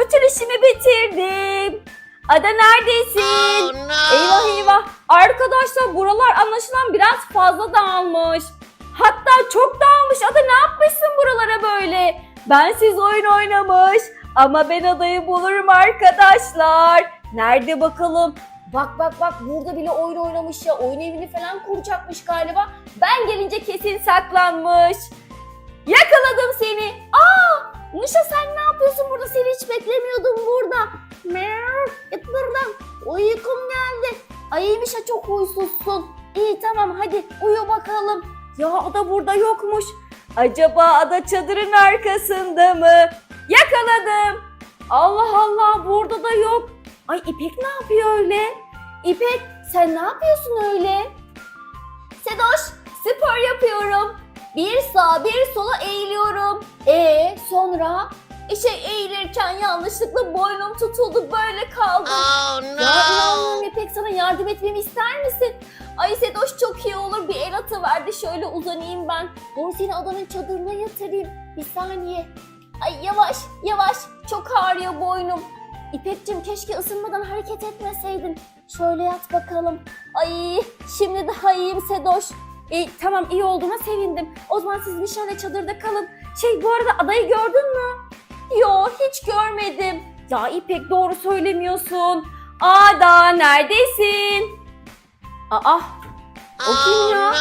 bütün işimi bitirdim. Ada neredesin? Oh no. Eyvah eyvah. Arkadaşlar buralar anlaşılan biraz fazla dağılmış. Hatta çok dağılmış. Ada ne yapmışsın buralara böyle? Ben siz oyun oynamış. Ama ben adayı bulurum arkadaşlar. Nerede bakalım? Bak bak bak burada bile oyun oynamış ya. Oyun evini falan kuracakmış galiba. Ben gelince kesin saklanmış. Yakaladım seni. Aa! Nuşa sen ne yapıyorsun burada? Seni hiç beklemiyordum burada. Meow. Git buradan. Uykum geldi. Ay ha çok huysuzsun. İyi tamam hadi uyu bakalım. Ya o da burada yokmuş. Acaba ada çadırın arkasında mı? Yakaladım. Allah Allah burada da yok. Ay İpek ne yapıyor öyle? İpek sen ne yapıyorsun öyle? Sedoş spor yapıyorum. Bir sağa bir sola eğiliyorum. E sonra işe eğilirken yanlışlıkla boynum tutuldu böyle kaldım. Oh Ya no. inanmıyorum İpek sana yardım etmemi ister misin? Ay Sedoş çok iyi olur bir el atıverdi şöyle uzanayım ben. Doğru seni adanın çadırına yatırayım. Bir saniye. Ay yavaş yavaş çok ağrıyor boynum. İpek'cim keşke ısınmadan hareket etmeseydin. Şöyle yat bakalım. Ay şimdi daha iyiyim Sedoş. E, tamam iyi olduğuna sevindim. O zaman siz nişanlı çadırda kalın. Şey bu arada adayı gördün mü? Yo hiç görmedim. Ya İpek doğru söylemiyorsun. Ada neredesin? Aa O kim Oh ya?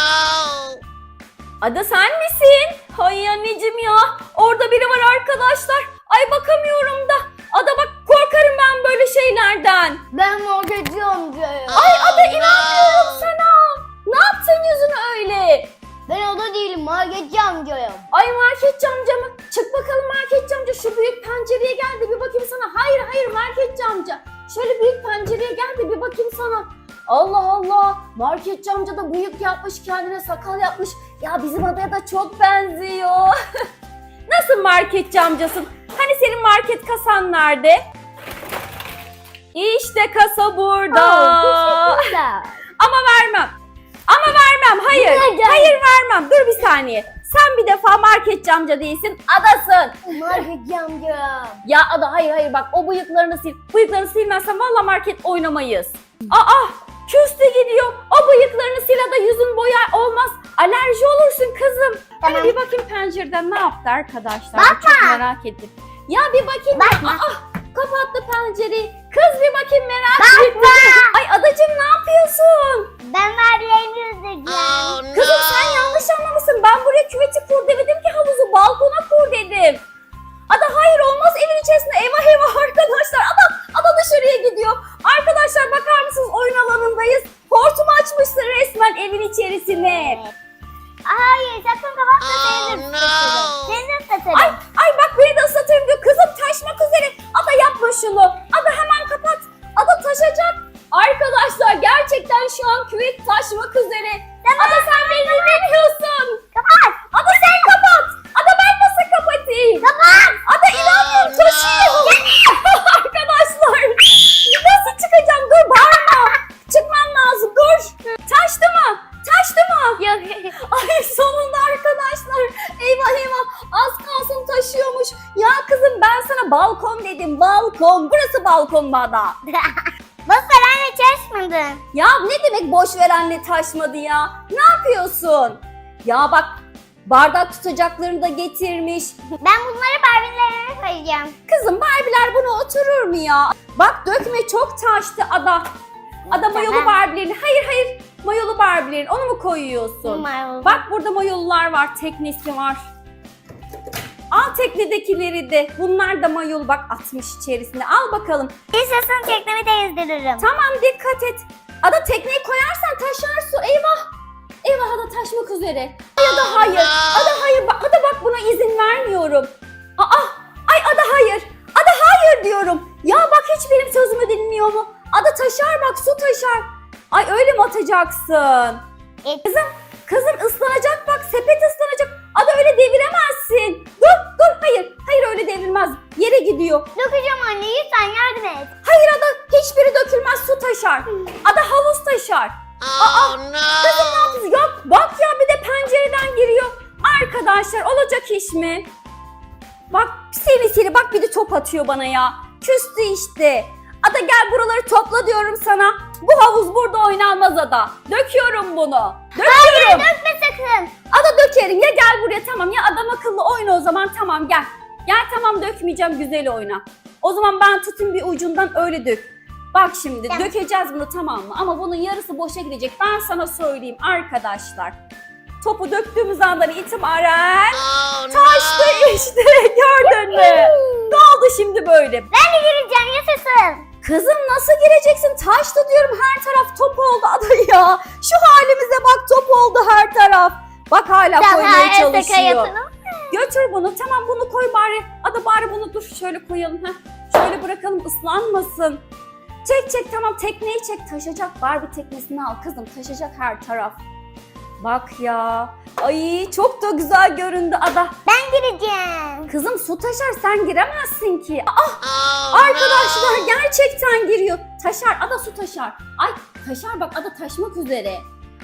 Ada sen misin? Hay anneciğim ya. Orada biri var arkadaşlar. Ay bakamıyorum da. Ada bak korkarım ben böyle şeylerden. Ben morgacı amcayım. Ay Ada Oh inanmıyorum sana. Ne yaptın yüzünü morgacı amcayım. Ay marketçi amca mı? Çık bakalım marketçi amca şu büyük pencereye gel de bir bakayım sana. Hayır hayır marketçi amca. Şöyle büyük pencereye gel de bir bakayım sana. Allah Allah. Marketçi amca da bıyık yapmış kendine sakal yapmış. Ya bizim adaya da çok benziyor. Nasıl marketçi amcasın? Hani senin market kasan nerede? İşte kasa burada. Teşekkürler. Ama vermem. Ama vermem. Hayır. Neden? Hayır vermem. Dur bir saniye. Sen bir defa marketçi amca değilsin. Adasın. morgacı amcayım. Ya ada hayır hayır bak o bıyıklarını sil. Bıyıklarını silmezsen valla market oynamayız. Aa küstü gidiyor. O bıyıklarını sil ada yüzün boya olmaz. Alerji olursun kızım. Tamam. Hadi bir bakayım pencereden ne yaptı arkadaşlar. Bakma. Çok merak ettim. Ya bir bakayım. Bakma. Aa, kapattı pencereyi. Kız bir bakayım merak Bakma. ettim. Ay adacığım ne yapıyorsun? Ben verdiğimi özleyeceğim. Oh no. Kızım sen yanlış anlamışsın. Ben buraya küveti kur demedim ki havuzu balkona kur dedim. Ada hayır olmaz evin içerisinde eyvah eyvah arkadaşlar. Ada, ada dışarıya gidiyor. Arkadaşlar bakar mısınız oyun alanındayız. Hortum açmışsın resmen evin içerisine. Hayır sakın kapatma Oh seni no. Seni ıslatırım. Ay ay bak beni de ıslatırım diyor. Kızım taşmak üzere. Ada yapma şunu. Gerçekten şu an küvet taşmak üzere. Ada sen beni dinlemiyorsun. Kapat. Ada sen kapat. Ada ben nasıl kapatayım? Kapat. Ada inanmıyorum taşıyor. Arkadaşlar nasıl çıkacağım? Dur bağırma. Çıkmam lazım dur. Taştı mı? Taştı mı? Yok. Ay sonunda arkadaşlar. Eyvah eyvah az kalsın taşıyormuş. Ya kızım ben sana balkon dedim balkon. Burası balkon Bada. Çalışmadın. Ya ne demek boş verenle taşmadı ya? Ne yapıyorsun? Ya bak bardak tutacaklarını da getirmiş. Ben bunları Barbie'lerine koyacağım. Kızım Barbie'ler buna oturur mu ya? Bak dökme çok taştı ada. Ada mayolu. Barbie'lerin. Hayır hayır mayolu Barbie'lerin. Onu mu koyuyorsun? Bak. Bak burada mayolular var, teknesi var. Al teknedekileri de. Bunlar da mayolu bak atmış içerisine. Al bakalım. İstersen teknemi de yüzdürürüm. Tamam dikkat et. Ada tekneyi koyarsan taşar su. Eyvah. Eyvah ada taşmak üzere. Ya da hayır. Ada hayır. Bak, ada bak buna izin vermiyorum. Aa. Ay ada hayır. Ada hayır diyorum. Ya bak hiç benim sözümü dinliyor mu? Ada taşar bak su taşar. Ay öyle mi atacaksın? Kızım, kızım ıslanacak bak sepet ıslanacak. Ada öyle deviremezsin. Dur, dur hayır. Hayır öyle devrilmez. Yere gidiyor. Dökeceğim anne lütfen yardım et. Hayır Ada hiçbiri dökülmez su taşar. Ada havuz taşar. Oh Kızım ne no. yapıyorsun? Yok bak ya bir de pencereden giriyor. Arkadaşlar olacak iş mi? Bak seni seni bak bir de top atıyor bana ya. küstü işte. Ada gel buraları topla diyorum sana. Bu havuz burada oynanmaz Ada. Döküyorum bunu. Döküyorum. Dökme sakın. Ada dökerim ya gel buraya tamam ya adam akıllı oyna o zaman tamam gel. Gel tamam dökmeyeceğim güzel oyna. O zaman ben tutun bir ucundan öyle dök. Bak şimdi Tamam. dökeceğiz bunu tamam mı? Ama bunun yarısı boşa gidecek. Ben sana söyleyeyim arkadaşlar. Topu döktüğümüz andan itibaren Oh taştı no. işte gördün mü? Ne oldu şimdi böyle? Ben de gireceğim yaşasın. Kızım nasıl gireceksin? Taştı diyorum her taraf top oldu ada ya. Şu halimize bak top oldu her taraf. Bak hala koymaya çalışıyor. Götür bunu. Tamam bunu koy bari. Ada bari bunu dur şöyle koyalım. Heh. Şöyle bırakalım ıslanmasın. Çek çek tamam tekneyi çek. Taşacak Barbie teknesini al kızım. Taşacak her taraf. Bak ya. Ay çok da güzel göründü ada. Ben gireceğim. Kızım su taşar sen giremezsin ki. Ah Oh arkadaşlar no. gerçekten giriyor. Taşar ada su taşar. Ay taşar bak ada taşmak üzere.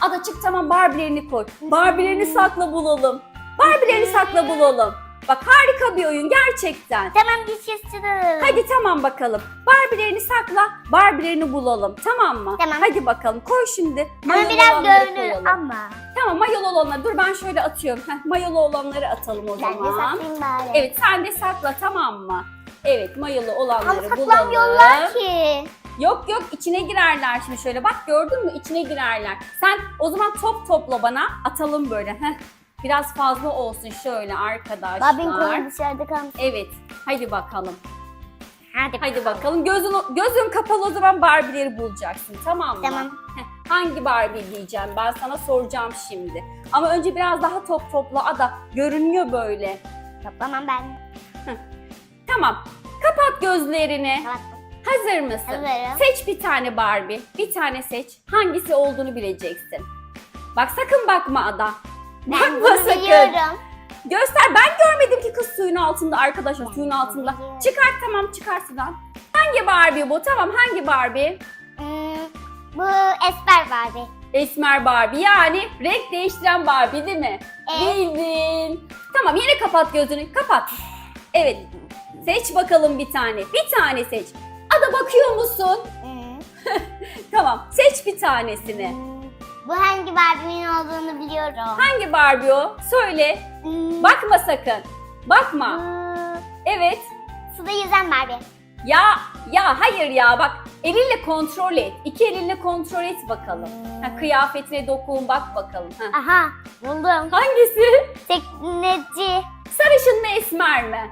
Ada çık tamam Barbie'lerini koy. Barbie'lerini sakla bulalım. Barbie'lerini sakla bulalım. Bak harika bir oyun gerçekten. Tamam yaşasın. Hadi tamam bakalım. Barbie'lerini sakla, Barbie'lerini bulalım. Tamam mı? Tamam. Hadi bakalım koy şimdi. Ama Mayolu biraz olanları görünür koyalım. ama. Tamam mayolu olanları. Dur ben şöyle atıyorum. Heh, mayolu olanları atalım o Ben de zaman. saklayayım bari. Evet sen de sakla tamam mı? Evet mayolu Ama olanları saklamıyorlar bulalım. ki. Yok yok içine girerler şimdi şöyle. Bak gördün mü içine girerler. Sen o zaman top topla bana atalım böyle. Heh. Biraz fazla olsun şöyle arkadaşlar. Babin kolu dışarıda kalmış. Evet hadi bakalım. Hadi, Hadi bakalım. Gözün, gözün kapalı o zaman Barbie'leri bulacaksın tamam mı? Tamam. Heh, hangi Barbie diyeceğim ben sana soracağım şimdi. Ama önce biraz daha top topla Ada. Görünüyor böyle. Toplamam ben. Tamam. Kapat gözlerini. Tamam. Hazır mısın? Hazırım. Seç bir tane Barbie. Bir tane seç. Hangisi olduğunu bileceksin. Bak sakın bakma Ada. Ben Bakma bunu sakın. biliyorum. Göster. Ben görmedim ki kız suyun altında arkadaşlar. Suyun altında. Çıkart tamam çıkar sudan. Hangi Barbie bu? Tamam hangi Barbie? Hmm, bu esmer Barbie. Esmer Barbie yani renk değiştiren Barbie değil mi? Evet. Bildin. Tamam yine kapat gözünü. Kapat. Evet. Seç bakalım bir tane. Bir tane seç. Ada bakıyor musun? Hmm, Tamam. Seç bir tanesini. Hmm, bu hangi Barbie'nin olduğunu biliyorum. Hangi Barbie o? Söyle. Hmm, Bakma sakın. Bakma. bu Evet. suda yüzen Barbie. Ya ya hayır ya bak elinle kontrol et. İki elinle kontrol et bakalım. Ha, kıyafetine dokun bak bakalım. Ha. Aha buldum. Hangisi? Tekneci. Sarışın mı esmer mi?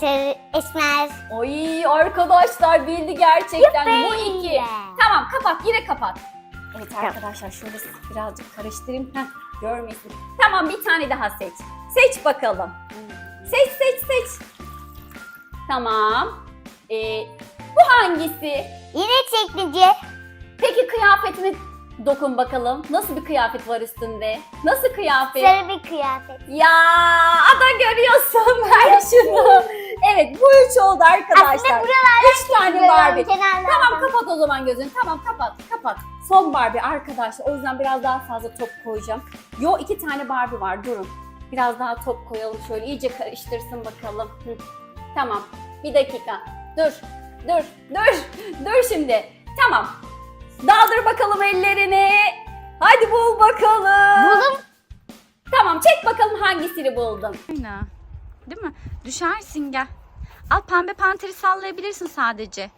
Sarı, esmer. Ay arkadaşlar bildi gerçekten. Bu Yuppi. iki. Tamam kapat yine kapat. Evet arkadaşlar şöyle birazcık karıştırayım. Heh, görmesin. Tamam bir tane daha seç. Seç bakalım. Seç seç seç. Tamam. Ee, bu hangisi? Yine tekneci. Peki kıyafetine dokun bakalım. Nasıl bir kıyafet var üstünde? Nasıl kıyafet? Sarı bir kıyafet. Ya ada görüyorsun ver şunu. Evet bu üç oldu arkadaşlar. Aslında buralardan Üç tane Barbie. Tamam kapat o zaman gözünü. Tamam kapat kapat. Son Barbie arkadaşlar. O yüzden biraz daha fazla top koyacağım. Yo iki tane Barbie var durun. Biraz daha top koyalım şöyle iyice karıştırsın bakalım. Hı. Tamam bir dakika. Dur dur dur dur şimdi. Tamam. Daldır bakalım ellerini. Hadi bul bakalım. Buldum. Tamam çek bakalım hangisini buldun. Aynen. Değil mi? Düşersin gel. Al pembe panteri sallayabilirsin sadece.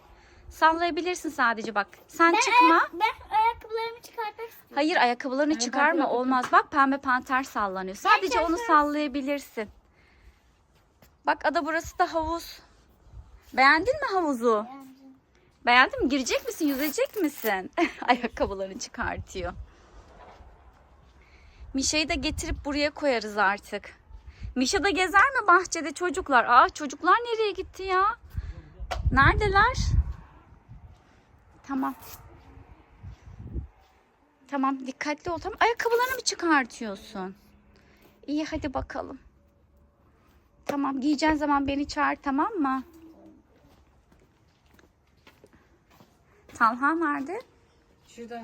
Sallayabilirsin sadece bak. Sen çıkma. Ben ayakkabılarımı çıkartmak istiyorum. Hayır ayakkabılarını çıkarma olmaz. Bak pembe panter sallanıyor. Sadece onu sallayabilirsin. Bak ada burası da havuz. Beğendin mi havuzu? Beğendin mi? Girecek misin? Yüzecek misin? Ayakkabılarını çıkartıyor. Mişa'yı da getirip buraya koyarız artık. Mişa da gezer mi bahçede çocuklar? Aa çocuklar nereye gitti ya? Neredeler? Tamam. Tamam dikkatli ol. Tamam ayakkabılarını mı çıkartıyorsun? İyi hadi bakalım. Tamam giyeceğin zaman beni çağır tamam mı? Talha nerede? Şurada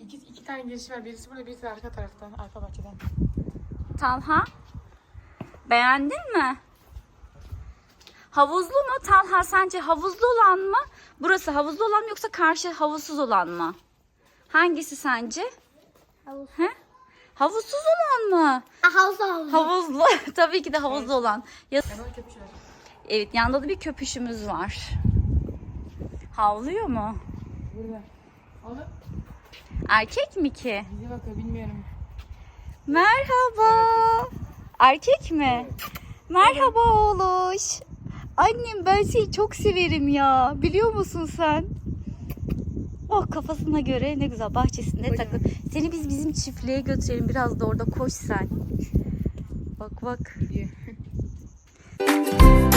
iki, iki tane giriş var. Birisi burada, birisi arka taraftan, arka bahçeden. Talha. Beğendin mi? Havuzlu mu? Talha sence havuzlu olan mı? Burası havuzlu olan mı yoksa karşı havuzsuz olan mı? Hangisi sence? Havuz. He? Havuzsuz olan mı? Havuz havuz. Havuzlu. Tabii ki de havuzlu olan. Ya-. Evet yanında da bir köpüşümüz var. Havlıyor mu? Burada. Oğlum Erkek mi ki? bize bakıyor bilmiyorum. Merhaba. Erkek mi? Merhaba oğluş. Annem ben seni çok severim ya. Biliyor musun sen? Oh kafasına göre ne güzel bahçesinde takıl. Seni biz bizim çiftliğe götürelim. Biraz da orada koş sen. Bak bak. İyi.